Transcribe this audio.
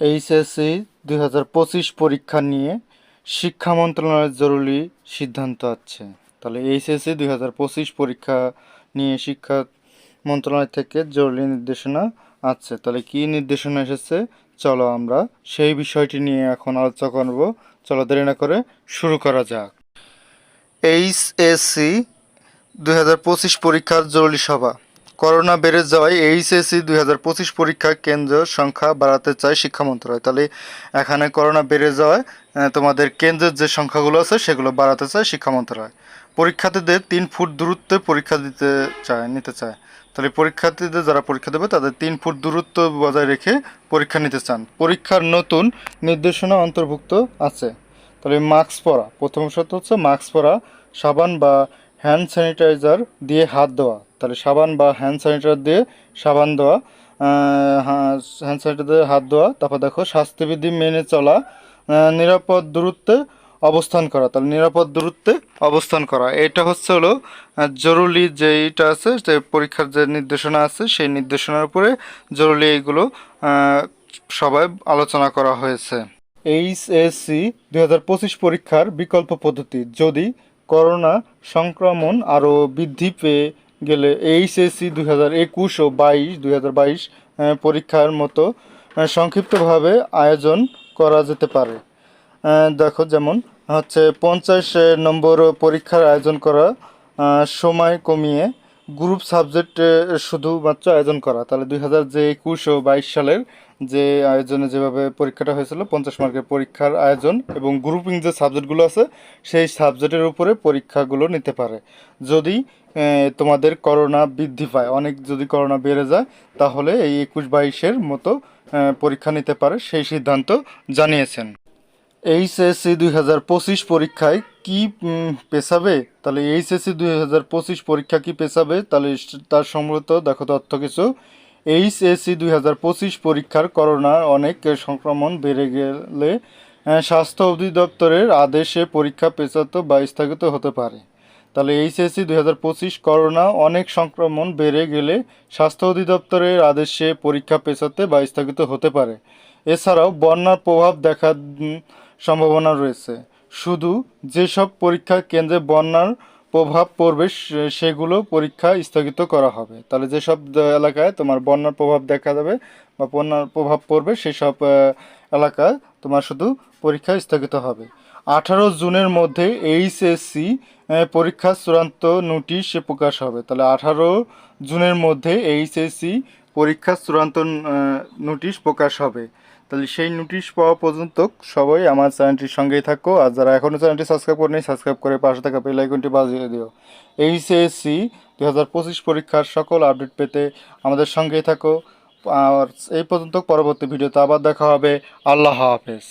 HSC দুই হাজার পঁচিশ পরীক্ষা নিয়ে শিক্ষা মন্ত্রণালয়ের জরুরি সিদ্ধান্ত আছে। তাহলে এইচএসসি দুই হাজার পঁচিশ পরীক্ষা নিয়ে শিক্ষা মন্ত্রণালয় থেকে জরুরি নির্দেশনা আছে। তাহলে কী নির্দেশনা এসেছে? চলো আমরা সেই বিষয়টি নিয়ে এখন আলোচনা করব। চলো দেরি না করে শুরু করা যাক। এইচএসসি দুই হাজার পঁচিশ পরীক্ষার জরুরি সভা। করোনা বেড়ে যাওয়ায় এইচএসসি দুই হাজার পঁচিশ পরীক্ষা কেন্দ্র সংখ্যা বাড়াতে চায় শিক্ষা মন্ত্রণালয়। তাহলে এখানে করোনা বেড়ে যাওয়ায় তোমাদের কেন্দ্রের যে সংখ্যাগুলো আছে সেগুলো বাড়াতে চায় শিক্ষা মন্ত্রণালয়। পরীক্ষার্থীদের তিন ফুট দূরত্বে পরীক্ষা দিতে চায়, নিতে চায়। তাহলে পরীক্ষার্থীদের যারা পরীক্ষা দেবে, তাদের তিন ফুট দূরত্ব বজায় রেখে পরীক্ষা নিতে চান। পরীক্ষার নতুন নির্দেশনা অন্তর্ভুক্ত আছে। তাহলে মাস্ক পরা প্রথম শর্ত হচ্ছে মাস্ক পরা সাবান বা হ্যান্ড স্যানিটাইজার দিয়ে হাত দেওয়া তাহলে সাবান বা হ্যান্ড স্যানিটাইজার দিয়ে সাবান দেওয়া হ্যান্ড স্যানিটাইজার হাত দেওয়া তারপর দেখো স্বাস্থ্যবিধি মেনে চলা নিরাপদ দূরত্বে অবস্থান করা। তাহলে নিরাপদ দূরত্বে অবস্থান করা। এটা হচ্ছে হলো জরুরি যেইটা আছে, যে পরীক্ষার যে নির্দেশনা আছে, সেই নির্দেশনার উপরে জরুরি এইগুলো সবাই আলোচনা করা হয়েছে। এইচএসসি দুই হাজার পঁচিশ পরীক্ষার বিকল্প পদ্ধতি। যদি করোনা সংক্রমণ আরও বৃদ্ধি পেয়ে গেলে এইচএসসি দুই হাজার একুশ ও বাইশ, দুই হাজার বাইশ পরীক্ষার মতো সংক্ষিপ্তভাবে আয়োজন করা যেতে পারে। দেখো যেমন হচ্ছে পঞ্চাশ নম্বর পরীক্ষার আয়োজন করা সময় কমিয়ে গ্রুপ সাবজেক্টে শুধুমাত্র আয়োজন করা। তাহলে দুই হাজার যে একুশ ও বাইশ সালের যে আয়োজনে যেভাবে পরীক্ষাটা হয়েছিল, পঞ্চাশ মার্কের পরীক্ষার আয়োজন এবং গ্রুপিং যে সাবজেক্টগুলো আছে, সেই সাবজেক্টের উপরে পরীক্ষাগুলো নিতে পারে। যদি তোমাদের করোনা বৃদ্ধি পায়, অনেক যদি করোনা বেড়ে যায়, তাহলে এই একুশ বাইশের মতো পরীক্ষা নিতে পারে, সেই সিদ্ধান্ত জানিয়েছেন। এইচএসসি দুই হাজার পঁচিশ পরীক্ষায় কি পেছাবে? তাহলে এইচএসসি দুই হাজার পঁচিশ পরীক্ষা কি পেশাবে তাহলে তার সম্ভবত দেখো তথ্য কিছু। এইচএসসি দুই হাজার পঁচিশ পরীক্ষার করোনার অনেক সংক্রমণ বেড়ে গেলে স্বাস্থ্য অধিদপ্তরের আদেশে পরীক্ষা পেছাতো বা স্থগিত হতে পারে। তাহলে এইচএসসি দুই হাজার পঁচিশ করোনা অনেক সংক্রমণ বেড়ে গেলে স্বাস্থ্য অধিদপ্তরের আদেশে পরীক্ষা পেছাতে বা স্থগিত হতে পারে। এছাড়াও বন্যার প্রভাব উম, সম্ভাবনা রয়েছে। শুধু যেসব পরীক্ষা কেন্দ্রে বন্যার প্রভাব পড়বে সেগুলো পরীক্ষা স্থগিত করা হবে। তাহলে যেসব এলাকায় তোমার বন্যার প্রভাব দেখা যাবে বা বন্যার প্রভাব পড়বে সেসব আহ, এলাকায় তোমার শুধু পরীক্ষা স্থগিত হবে। আঠারো জুনের মধ্যে এইচএসসি পরীক্ষার চূড়ান্ত নোটিশ প্রকাশ হবে। তাহলে আঠারো জুনের মধ্যে এইচএসসি পরীক্ষার চূড়ান্ত নোটিশ প্রকাশ হবে। তাহলে সেই নোটিশ পাওয়া পর্যন্ত সবাই আমার চ্যানেলটির সঙ্গেই থাকো। আর যারা এখনও চ্যানেলটি সাবস্ক্রাইব করেনি সাবস্ক্রাইব করে পাশে থাকা বেল আইকনটি বাজিয়ে দিও। এইচএসসি দু হাজার পঁচিশ পরীক্ষার সকল আপডেট পেতে আমাদের সঙ্গেই থাকো। আর এই পর্যন্ত পরবর্তী ভিডিওতে আবার দেখা হবে। আল্লাহ হাফেজ।